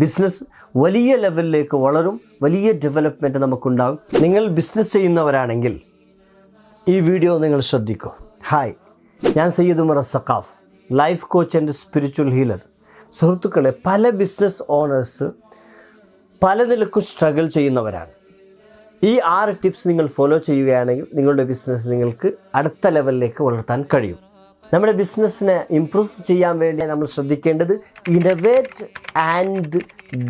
Business വലിയ ലെവലിലേക്ക് വളരും വലിയ ഡെവലപ്മെന്റ് നമുക്കുണ്ടാകും. നിങ്ങൾ ബിസിനസ് ചെയ്യുന്നവരാണെങ്കിൽ ഈ വീഡിയോ നിങ്ങൾ ശ്രദ്ധിക്കൂ. ഹായ് ഞാൻ Sayyid Umar Saqaf life coach and spiritual healer സുഹൃത്തുക്കളെ പല ബിസിനസ് ഓണേഴ്സ് പല നിലക്കും സ്ട്രഗിൾ ചെയ്യുന്നവരാണ്. ഈ ആറ് ടിപ്സ് നിങ്ങൾ ഫോളോ ചെയ്യുകയാണെങ്കിൽ നിങ്ങളുടെ ബിസിനസ് നിങ്ങൾക്ക് അടുത്ത ലെവലിലേക്ക് വളർത്താൻ കഴിയും. നമ്മുടെ ബിസിനസ്സിനെ ഇംപ്രൂവ് ചെയ്യാൻ വേണ്ടി നമ്മൾ ശ്രദ്ധിക്കേണ്ടത് innovate and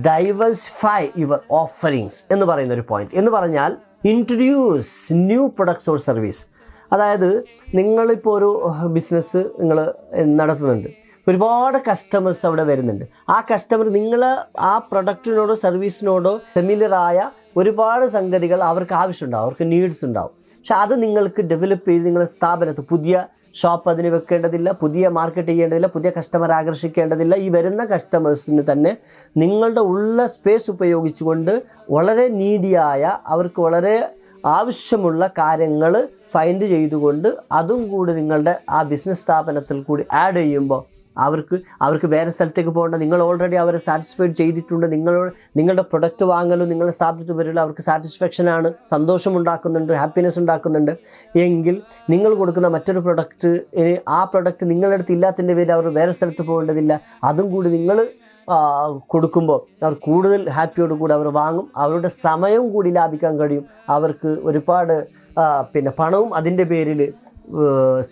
diversify your offerings എന്ന് പറയുന്ന ഒരു പോയിന്റ് എന്ന് പറഞ്ഞാൽ introduce new products or service അതായത് നിങ്ങളിപ്പോൾ ഒരു ബിസിനസ് നിങ്ങൾ നടത്തുന്നുണ്ട്. ഒരുപാട് കസ്റ്റമേഴ്സ് അവിടെ വരുന്നുണ്ട്. ആ കസ്റ്റമർ നിങ്ങൾ ആ പ്രൊഡക്റ്റിനോടോ സർവീസിനോടോ സെമിലറായ ഒരുപാട് സംഗതികൾ അവർക്ക് ആവശ്യമുണ്ടാവും. അവർക്ക് നീഡ്സ് ഉണ്ടാവും. പക്ഷെ അത് നിങ്ങൾക്ക് ഡെവലപ്പ് ചെയ്ത് നിങ്ങളുടെ സ്ഥാപനത്ത് പുതിയ ഷോപ്പ് അതിന് വെക്കേണ്ടതില്ല പുതിയ മാർക്കറ്റ് ചെയ്യേണ്ടതില്ല പുതിയ കസ്റ്റമർ ആകർഷിക്കേണ്ടതില്ല. ഈ വരുന്ന കസ്റ്റമേഴ്സിന് തന്നെ നിങ്ങളുടെ ഉള്ള സ്പേസ് ഉപയോഗിച്ചുകൊണ്ട് വളരെ നീഡിയായ അവർക്ക് വളരെ ആവശ്യമുള്ള കാര്യങ്ങൾ ഫൈൻഡ് ചെയ്തുകൊണ്ട് അതും കൂടി നിങ്ങളുടെ ആ ബിസിനസ് സ്ഥാപനത്തിൽ കൂടി ആഡ് ചെയ്യുമ്പോൾ അവർക്ക് അവർക്ക് വേറെ സ്ഥലത്തേക്ക് പോകേണ്ട. നിങ്ങൾ ഓൾറെഡി അവരെ സാറ്റിസ്ഫൈഡ് ചെയ്തിട്ടുണ്ട്. നിങ്ങളോട് നിങ്ങളുടെ പ്രൊഡക്റ്റ് വാങ്ങലും നിങ്ങളുടെ സ്ഥാപനത്തിൽ വരില്ല അവർക്ക് സാറ്റിസ്ഫാക്ഷനാണ് സന്തോഷം ഉണ്ടാക്കുന്നുണ്ട് ഹാപ്പിനെസ് ഉണ്ടാക്കുന്നുണ്ട്. എങ്കിൽ നിങ്ങൾ കൊടുക്കുന്ന മറ്റൊരു പ്രൊഡക്റ്റ് ആ പ്രൊഡക്റ്റ് നിങ്ങളുടെ അടുത്ത് ഇല്ലാത്തതിന്റെ പേര് അവർ വേറെ സ്ഥലത്ത് പോകേണ്ടതില്ല. അതും കൂടി നിങ്ങൾ കൊടുക്കുമ്പോൾ അവർ കൂടുതൽ ഹാപ്പിയോട് കൂടി അവർ വാങ്ങും. അവരുടെ സമയവും കൂടി ലാഭിക്കാൻ കഴിയും. അവർക്ക് ഒരുപാട് പിന്നെ പണവും അതിന്റെ പേരിൽ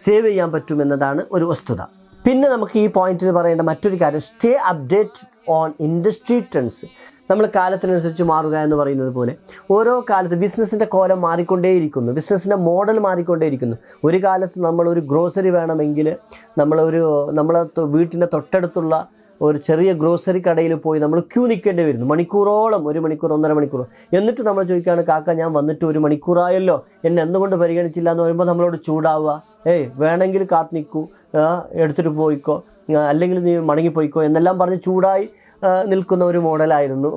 സേവ് ചെയ്യാൻ പറ്റുമെന്നതാണ് ഒരു വസ്തുത. പിന്നെ നമുക്ക് ഈ പോയിന്റിൽ പറയേണ്ട മറ്റൊരു കാര്യം stay update on industry trends നമ്മൾ കാലത്തിനനുസരിച്ച് മാറുക എന്ന് പറയുന്നത് പോലെ ഓരോ കാലത്ത് ബിസിനസ്സിന്റെ കോലം മാറിക്കൊണ്ടേയിരിക്കുന്നു ബിസിനസ്സിന്റെ മോഡൽ മാറിക്കൊണ്ടേയിരിക്കുന്നു. ഒരു കാലത്ത് നമ്മളൊരു ഗ്രോസറി വേണമെങ്കിൽ നമ്മളൊരു നമ്മളെ വീട്ടിന്റെ തൊട്ടടുത്തുള്ള ഒരു ചെറിയ ഗ്രോസറി കടയിൽ പോയി നമ്മൾ ക്യൂ നിൽക്കേണ്ടി വരുന്നു. മണിക്കൂറോളം ഒരു മണിക്കൂർ ഒന്നര മണിക്കൂർ. എന്നിട്ട് നമ്മൾ ചോദിക്കുകയാണ് കാക്ക ഞാൻ വന്നിട്ട് ഒരു മണിക്കൂറായല്ലോ. എന്നെ എന്തുകൊണ്ട് പരിഗണിച്ചില്ല? എന്ന് പറയുമ്പോൾ നമ്മളോട് ചൂടാവുക. ഏയ് വേണമെങ്കിൽ കാത്ത് നിൽക്കൂ. എടുത്തിട്ട് പോയിക്കോ. അല്ലെങ്കിൽ നീ മടങ്ങിപ്പോയിക്കോ എന്നെല്ലാം പറഞ്ഞ് ചൂടായി നിൽക്കുന്ന ഒരു മോഡലായിരുന്നു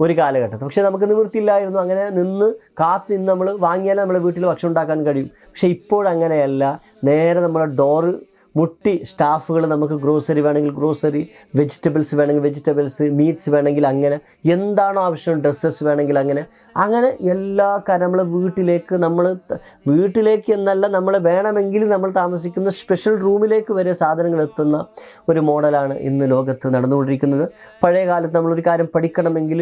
ഒരു കാലഘട്ടത്തിൽ പക്ഷേ നമുക്ക് നിവൃത്തിയില്ലായിരുന്നു. അങ്ങനെ നിന്ന് കാത്ത് നിന്ന് നമ്മൾ വാങ്ങിയാലേ നമ്മുടെ വീട്ടിൽ ഭക്ഷണം ഉണ്ടാക്കാൻ കഴിയും. പക്ഷേ ഇപ്പോഴങ്ങനെയല്ല നേരെ നമ്മുടെ ഡോറ് മുട്ടി സ്റ്റാഫുകൾ നമുക്ക് ഗ്രോസറി വേണമെങ്കിൽ ഗ്രോസറി വെജിറ്റബിൾസ് വേണമെങ്കിൽ വെജിറ്റബിൾസ് മീറ്റ്സ് വേണമെങ്കിൽ അങ്ങനെ എന്താണോ ആവശ്യം ഡ്രസ്സസ് വേണമെങ്കിൽ അങ്ങനെ അങ്ങനെ എല്ലാ കാര്യം നമ്മൾ വീട്ടിലേക്ക് നമ്മൾ വീട്ടിലേക്ക് എന്നല്ല നമ്മൾ വേണമെങ്കിൽ നമ്മൾ താമസിക്കുന്ന സ്പെഷ്യൽ റൂമിലേക്ക് വരെ സാധനങ്ങൾ എത്തുന്ന ഒരു മോഡലാണ് ഇന്ന് ലോകത്ത് നടന്നുകൊണ്ടിരിക്കുന്നത്. പഴയ കാലത്ത് നമ്മളൊരു കാര്യം പഠിക്കണമെങ്കിൽ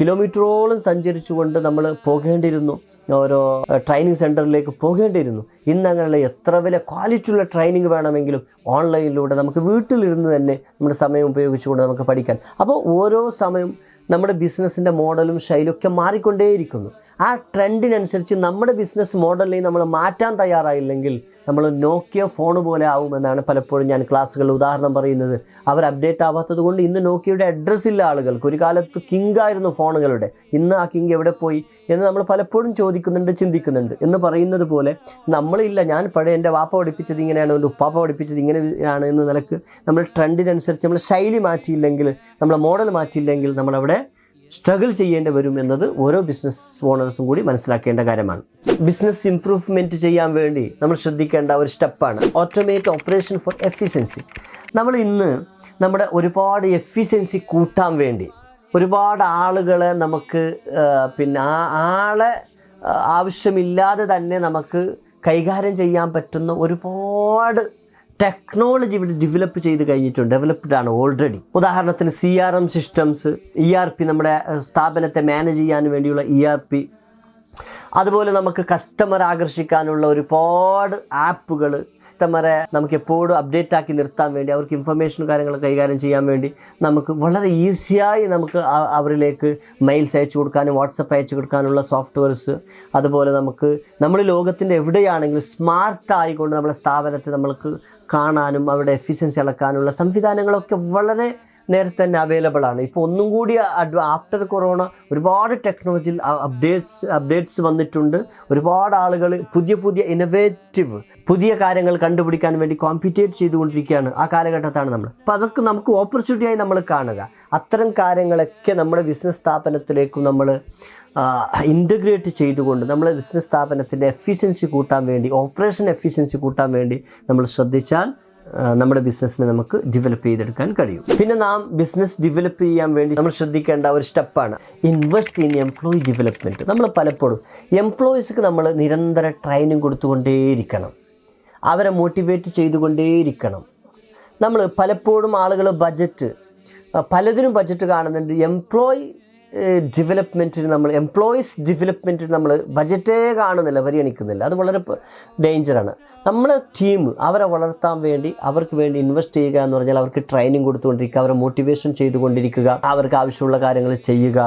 കിലോമീറ്ററോളം സഞ്ചരിച്ചുകൊണ്ട് നമ്മൾ പോകേണ്ടിയിരുന്നു. ഓരോ ട്രെയിനിങ് സെന്ററിലേക്ക് പോകേണ്ടിയിരുന്നു. ഇന്ന് അങ്ങനെയുള്ള എത്ര വലിയ ക്വാളിറ്റിയുള്ള ട്രെയിനിങ് വേണമെങ്കിലും ഓൺലൈനിലൂടെ നമുക്ക് വീട്ടിലിരുന്ന് തന്നെ നമ്മുടെ സമയം ഉപയോഗിച്ചുകൊണ്ട് നമുക്ക് പഠിക്കാൻ അപ്പോൾ ഓരോ സമയം നമ്മുടെ ബിസിനസ്സിന്റെ മോഡലും ശൈലിയൊക്കെ മാറിക്കൊണ്ടേയിരിക്കുന്നു. ആ ട്രെൻഡിനനുസരിച്ച് നമ്മുടെ ബിസിനസ് മോഡലിനെ നമ്മൾ മാറ്റാൻ തയ്യാറായില്ലെങ്കിൽ നമ്മൾ നോക്കിയ ഫോൺ പോലെ ആവുമെന്നാണ് പലപ്പോഴും ഞാൻ ക്ലാസ്സുകളിൽ ഉദാഹരണം പറയുന്നത്. അവർ അപ്ഡേറ്റ് ആവാത്തത് കൊണ്ട് ഇന്ന് നോക്കിയുടെ അഡ്രസ്സ് ഇല്ല ആളുകൾക്ക്. ഒരു കാലത്ത് കിങ് ആയിരുന്നു ഫോണുകളുടെ. ഇന്ന് ആ കിങ് എവിടെ പോയി എന്ന് നമ്മൾ പലപ്പോഴും ചോദിക്കുന്നുണ്ട് ചിന്തിക്കുന്നുണ്ട്. എന്ന് പറയുന്നത് പോലെ നമ്മളില്ല ഞാൻ പഴയ എന്റെ വാപ്പ പഠിപ്പിച്ചത് ഇങ്ങനെയാണ് എന്റെ ഉപ്പാപ്പ പഠിപ്പിച്ചത് ഇങ്ങനെയാണ് എന്ന നിലയ്ക്ക് നമ്മൾ ട്രെൻഡിനനുസരിച്ച് നമ്മൾ ശൈലി മാറ്റിയില്ലെങ്കിൽ നമ്മളെ മോഡൽ മാറ്റിയില്ലെങ്കിൽ നമ്മളവിടെ സ്ട്രഗിൾ ചെയ്യേണ്ടി വരും എന്നത് ഓരോ ബിസിനസ് ഓണേഴ്സും കൂടി മനസ്സിലാക്കേണ്ട കാര്യമാണ്. ബിസിനസ് ഇംപ്രൂവ്മെന്റ് ചെയ്യാൻ വേണ്ടി നമ്മൾ ശ്രദ്ധിക്കേണ്ട ഒരു സ്റ്റെപ്പാണ് ഓട്ടോമേറ്റ് ഓപ്പറേഷൻ ഫോർ എഫിഷ്യൻസി നമ്മൾ ഇന്ന് നമ്മുടെ ഒരുപാട് എഫിഷ്യൻസി കൂട്ടാൻ വേണ്ടി ഒരുപാട് ആളുകളെ നമുക്ക് പിന്നെ ആ ആളെ ആവശ്യമില്ലാതെ തന്നെ നമുക്ക് കൈകാര്യം ചെയ്യാൻ പറ്റുന്ന ഒരുപാട് ടെക്നോളജി ഇവിടെ ഡെവലപ്പ് ചെയ്ത് കഴിഞ്ഞിട്ടുണ്ട് ഡെവലപ്ഡ് ആണ് ഓൾറെഡി ഉദാഹരണത്തിന് C R M systems E R P നമ്മുടെ സ്ഥാപനത്തെ മാനേജ് ചെയ്യാൻ വേണ്ടിയുള്ള ഇ ആർ പി അതുപോലെ നമുക്ക് കസ്റ്റമർ ആകർഷിക്കാനുള്ള ഒരുപാട് ആപ്പുകൾ കസ്റ്റമറെ നമുക്ക് എപ്പോഴും അപ്ഡേറ്റ് ആക്കി നിർത്താൻ വേണ്ടി അവർക്ക് ഇൻഫർമേഷൻ കാര്യങ്ങൾ കൈകാര്യം ചെയ്യാൻ വേണ്ടി നമുക്ക് വളരെ ഈസിയായി നമുക്ക് അവരിലേക്ക് മെയിൽസ് അയച്ചു കൊടുക്കാനും വാട്സപ്പ് അയച്ചു കൊടുക്കാനുള്ള സോഫ്റ്റ്വെയർസ് അതുപോലെ നമുക്ക് നമ്മൾ ലോകത്തിന്റെ എവിടെയാണെങ്കിലും സ്മാർട്ട് ആയിക്കൊണ്ട് നമ്മുടെ സ്ഥാപനത്തെ നമ്മൾക്ക് കാണാനും അവരുടെ എഫിഷ്യൻസി അളക്കാനുള്ള സംവിധാനങ്ങളൊക്കെ വളരെ നേരത്തെ തന്നെ അവൈലബിൾ ആണ്. ഇപ്പോൾ ഒന്നും കൂടി ആഫ്റ്റർ കൊറോണ ഒരുപാട് ടെക്നോളജിയിൽ അപ്ഡേറ്റ്സ് അപ്ഡേറ്റ്സ് വന്നിട്ടുണ്ട്. ഒരുപാട് ആളുകൾ പുതിയ പുതിയ ഇന്നൊവേറ്റീവ് പുതിയ കാര്യങ്ങൾ കണ്ടുപിടിക്കാൻ വേണ്ടി കോമ്പിറ്റേറ്റ് ചെയ്തുകൊണ്ടിരിക്കുകയാണ് ആ കാലഘട്ടത്താണ് നമ്മൾ. അപ്പോൾ അതൊക്കെ നമുക്ക് ഓപ്പർച്യൂണിറ്റിയായി നമ്മൾ കാണുക. അത്തരം കാര്യങ്ങളൊക്കെ നമ്മുടെ ബിസിനസ് സ്ഥാപനത്തിലേക്കും നമ്മൾ ഇന്റഗ്രേറ്റ് ചെയ്തുകൊണ്ട് നമ്മളെ ബിസിനസ് സ്ഥാപനത്തിന്റെ എഫിഷ്യൻസി കൂട്ടാൻ വേണ്ടി ഓപ്പറേഷൻ എഫിഷ്യൻസി കൂട്ടാൻ വേണ്ടി നമ്മൾ ശ്രദ്ധിച്ചാൽ നമ്മുടെ ബിസിനസ്സിനെ നമുക്ക് ഡെവലപ്പ് ചെയ്തെടുക്കാൻ കഴിയും. പിന്നെ നാം ബിസിനസ് ഡെവലപ്പ് ചെയ്യാൻ വേണ്ടി നമ്മൾ ശ്രദ്ധിക്കേണ്ട ഒരു സ്റ്റെപ്പാണ് ഇൻവെസ്റ്റ് ഇൻ എംപ്ലോയി ഡെവലപ്മെന്റ് നമ്മൾ പലപ്പോഴും എംപ്ലോയീസ്ക്ക് നമ്മൾ നിരന്തര ട്രെയിനിങ് കൊടുത്തുകൊണ്ടേയിരിക്കണം. അവരെ മോട്ടിവേറ്റ് ചെയ്തുകൊണ്ടേയിരിക്കണം. നമ്മൾ പലപ്പോഴും ആളുകൾ ബജറ്റ് പലതിനും ബജറ്റ് കാണുന്നുണ്ട്. എംപ്ലോയി ഡെവലപ്മെന്റിന് നമ്മൾ എംപ്ലോയീസ് ഡെവലപ്മെന്റിന് നമ്മൾ ബജറ്റേ കാണുന്നില്ല പരിഗണിക്കുന്നില്ല. അത് വളരെ ഡേഞ്ചറാണ് നമ്മളെ ടീം അവരെ വളർത്താൻ വേണ്ടി അവർക്ക് വേണ്ടി ഇൻവെസ്റ്റ് ചെയ്യുക എന്ന് പറഞ്ഞാൽ അവർക്ക് ട്രെയിനിങ് കൊടുത്തുകൊണ്ടിരിക്കുക അവരെ മോട്ടിവേഷൻ ചെയ്തുകൊണ്ടിരിക്കുക അവർക്ക് ആവശ്യമുള്ള കാര്യങ്ങൾ ചെയ്യുക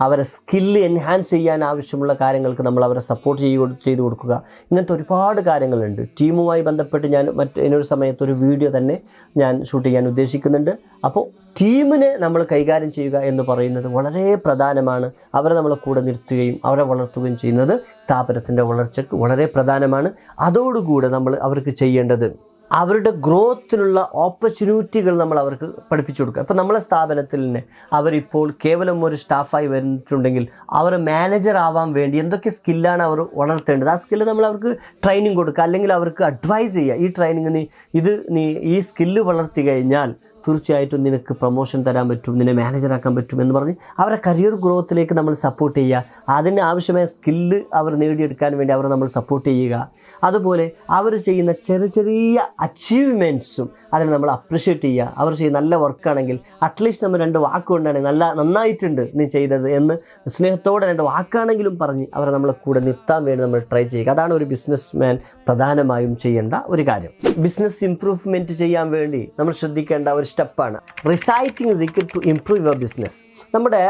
അവരെ സ്കില്ല് എൻഹാൻസ് ചെയ്യാൻ ആവശ്യമുള്ള കാര്യങ്ങൾക്ക് നമ്മൾ അവരെ സപ്പോർട്ട് ചെയ്ത് ചെയ്തു കൊടുക്കുക. ഇങ്ങനത്തെ ഒരുപാട് കാര്യങ്ങളുണ്ട്. ടീമുമായി ബന്ധപ്പെട്ട് ഞാൻ മറ്റ് ഇനൊരു സമയത്ത് ഒരു വീഡിയോ തന്നെ ഞാൻ ഷൂട്ട് ചെയ്യാൻ ഉദ്ദേശിക്കുന്നുണ്ട്. അപ്പോൾ ടീമിനെ നമ്മൾ കൈകാര്യം ചെയ്യുക എന്ന് പറയുന്നത് വളരെ പ്രധാനമാണ്. അവരെ നമ്മൾ കൂടെ നിർത്തുകയും അവരെ വളർത്തുകയും ചെയ്യുന്നത് സ്ഥാപനത്തിന്റെ വളർച്ചയ്ക്ക് വളരെ പ്രധാനമാണ്. അതോടുകൂടെ നമ്മൾ അവർക്ക് ചെയ്യേണ്ടത്. അവരുടെ ഗ്രോത്തിനുള്ള ഓപ്പർച്യൂണിറ്റികൾ നമ്മൾ അവർക്ക് പഠിപ്പിച്ചു കൊടുക്കുക. ഇപ്പോൾ നമ്മളെ സ്ഥാപനത്തിൽ തന്നെ അവരിപ്പോൾ കേവലം ഒരു സ്റ്റാഫായി വന്നിട്ടുണ്ടെങ്കിൽ അവർ മാനേജർ ആവാൻ വേണ്ടി എന്തൊക്കെ സ്കില്ലാണ് അവർ വളർത്തേണ്ടത്? ആ സ്കില്ല് നമ്മൾ അവർക്ക് ട്രെയിനിങ് കൊടുക്കുക അല്ലെങ്കിൽ അവർക്ക് അഡ്വൈസ് ചെയ്യുക. ഈ ട്രെയിനിങ് നീ ഇത് നീ ഈ സ്കില്ല് വളർത്തി കഴിഞ്ഞാൽ തീർച്ചയായിട്ടും നിനക്ക് പ്രൊമോഷൻ തരാൻ പറ്റും നിന്നെ മാനേജറാക്കാൻ പറ്റും എന്ന് പറഞ്ഞ് അവരെ കരിയർ ഗ്രോത്തിലേക്ക് നമ്മൾ സപ്പോർട്ട് ചെയ്യുക. അതിന് ആവശ്യമായ സ്കില്ല് അവർ നേടിയെടുക്കാൻ വേണ്ടി അവരെ നമ്മൾ സപ്പോർട്ട് ചെയ്യുക. അതുപോലെ അവർ ചെയ്യുന്ന ചെറിയ ചെറിയ അച്ചീവ്മെന്റ്സും അതിനെ നമ്മൾ അപ്രിഷ്യേറ്റ് ചെയ്യുക. അവർ ചെയ്യുന്ന നല്ല വർക്കാണെങ്കിൽ അറ്റ്ലീസ്റ്റ് നമ്മൾ രണ്ട് വാക്കുകൊണ്ടാണ് നല്ല നന്നായിട്ടുണ്ട് നീ ചെയ്തത് എന്ന് സ്നേഹത്തോടെ രണ്ട് വാക്കാണെങ്കിലും പറഞ്ഞ് അവരെ നമ്മളെ കൂടെ നിർത്താൻ വേണ്ടി നമ്മൾ ട്രൈ ചെയ്യുക. അതാണ് ഒരു ബിസിനസ് മാൻ പ്രധാനമായും ചെയ്യേണ്ട ഒരു കാര്യം. ബിസിനസ് ഇംപ്രൂവ്മെന്റ് ചെയ്യാൻ വേണ്ടി നമ്മൾ ശ്രദ്ധിക്കേണ്ട ഒരു സ്റ്റെപ്പാണ് റിസൈറ്റിംഗ് ദിക്കർ ടു ഇംപ്രൂവ് യുവർ ബിസിനസ് നമ്മുടെ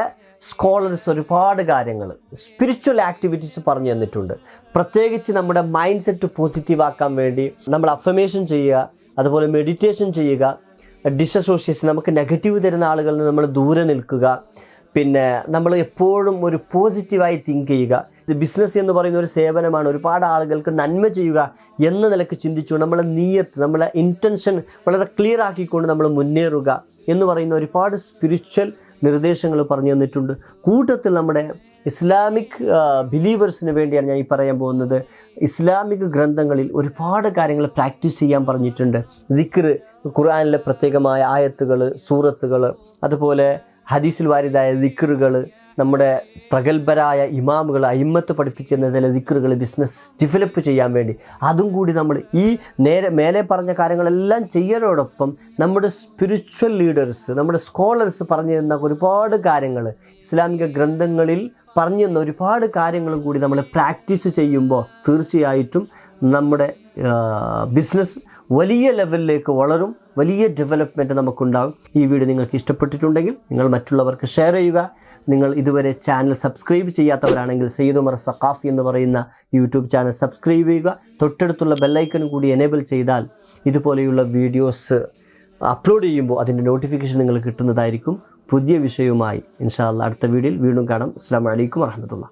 സ്കോളേഴ്സ് ഒരുപാട് കാര്യങ്ങൾ സ്പിരിച്വൽ ആക്ടിവിറ്റീസ് പറഞ്ഞു തന്നിട്ടുണ്ട്. പ്രത്യേകിച്ച് നമ്മുടെ മൈൻഡ് സെറ്റ് പോസിറ്റീവ് ആക്കാൻ വേണ്ടി നമ്മൾ അഫമേഷൻ ചെയ്യുക അതുപോലെ മെഡിറ്റേഷൻ ചെയ്യുക ഡിസസോസിയേഷൻ നമുക്ക് നെഗറ്റീവ് തരുന്ന ആളുകളിൽ നിന്ന് നമ്മൾ ദൂരെ നിൽക്കുക പിന്നെ നമ്മൾ എപ്പോഴും ഒരു പോസിറ്റീവായി തിങ്ക് ചെയ്യുക ബിസിനസ് എന്ന് പറയുന്ന ഒരു സേവനമാണ്. ഒരുപാട് ആളുകൾക്ക് നന്മ ചെയ്യുക എന്ന നിലയ്ക്ക് ചിന്തിച്ചു നമ്മളെ നീയത്ത് നമ്മളെ ഇന്റൻഷൻ വളരെ ക്ലിയർ ആക്കിക്കൊണ്ട് നമ്മൾ മുന്നേറുക എന്ന് പറയുന്ന ഒരുപാട് സ്പിരിച്വൽ നിർദ്ദേശങ്ങൾ പറഞ്ഞു തന്നിട്ടുണ്ട്. കൂട്ടത്തിൽ നമ്മുടെ ഇസ്ലാമിക് ബിലീവേഴ്സിന് വേണ്ടിയാണ് ഞാൻ ഈ പറയാൻ പോകുന്നത്. ഇസ്ലാമിക് ഗ്രന്ഥങ്ങളിൽ ഒരുപാട് കാര്യങ്ങൾ പ്രാക്ടീസ് ചെയ്യാൻ പറഞ്ഞിട്ടുണ്ട്. ദിക്ർ ഖുർആാനിലെ പ്രത്യേകമായ ആയത്തുകൾ സൂറത്തുകൾ അതുപോലെ ഹദീസിൽ വാരിതായ ദിക്റുകൾ നമ്മുടെ പ്രഗത്ഭരായ ഇമാമുകൾ അയിമത്ത് പഠിപ്പിച്ചിരുന്ന ചില ദിക്കറുകൾ ബിസിനസ് ഡെവലപ്പ് ചെയ്യാൻ വേണ്ടി. അതും കൂടി നമ്മൾ ഈ നേരെ മേലെ പറഞ്ഞ കാര്യങ്ങളെല്ലാം ചെയ്യലോടൊപ്പം നമ്മുടെ സ്പിരിച്വൽ ലീഡേഴ്സ് നമ്മുടെ സ്കോളേഴ്സ് പറഞ്ഞു തന്ന ഒരുപാട് കാര്യങ്ങൾ ഇസ്ലാമിക ഗ്രന്ഥങ്ങളിൽ പറഞ്ഞു തന്ന ഒരുപാട് കാര്യങ്ങളും കൂടി നമ്മൾ പ്രാക്ടീസ് ചെയ്യുമ്പോൾ തീർച്ചയായിട്ടും നമ്മുടെ ബിസിനസ് വലിയ ലെവലിലേക്ക് വളരും വലിയ ഡെവലപ്മെന്റ് നമുക്കുണ്ടാകും. ഈ വീഡിയോ നിങ്ങൾക്ക് ഇഷ്ടപ്പെട്ടിട്ടുണ്ടെങ്കിൽ നിങ്ങൾ മറ്റുള്ളവർക്ക് ഷെയർ ചെയ്യുക. നിങ്ങൾ ഇതുവരെ ചാനൽ സബ്സ്ക്രൈബ് ചെയ്യാത്തവരാണെങ്കിൽ സയ്യിദ് ഉമർ സഖാഫി എന്ന് പറയുന്ന യൂട്യൂബ് ചാനൽ സബ്സ്ക്രൈബ് ചെയ്യുക. തൊട്ടടുത്തുള്ള ബെല്ലൈക്കൺ കൂടി എനേബിൾ ചെയ്താൽ ഇതുപോലെയുള്ള വീഡിയോസ് അപ്ലോഡ് ചെയ്യുമ്പോൾ അതിന്റെ നോട്ടിഫിക്കേഷൻ നിങ്ങൾ കിട്ടുന്നതായിരിക്കും. പുതിയ വിഷയവുമായി ഇൻഷാല്ല അടുത്ത വീഡിയോയിൽ വീണ്ടും കാണാം. അസ്സാം വലൈക്കും വർഹമത്തുള്ള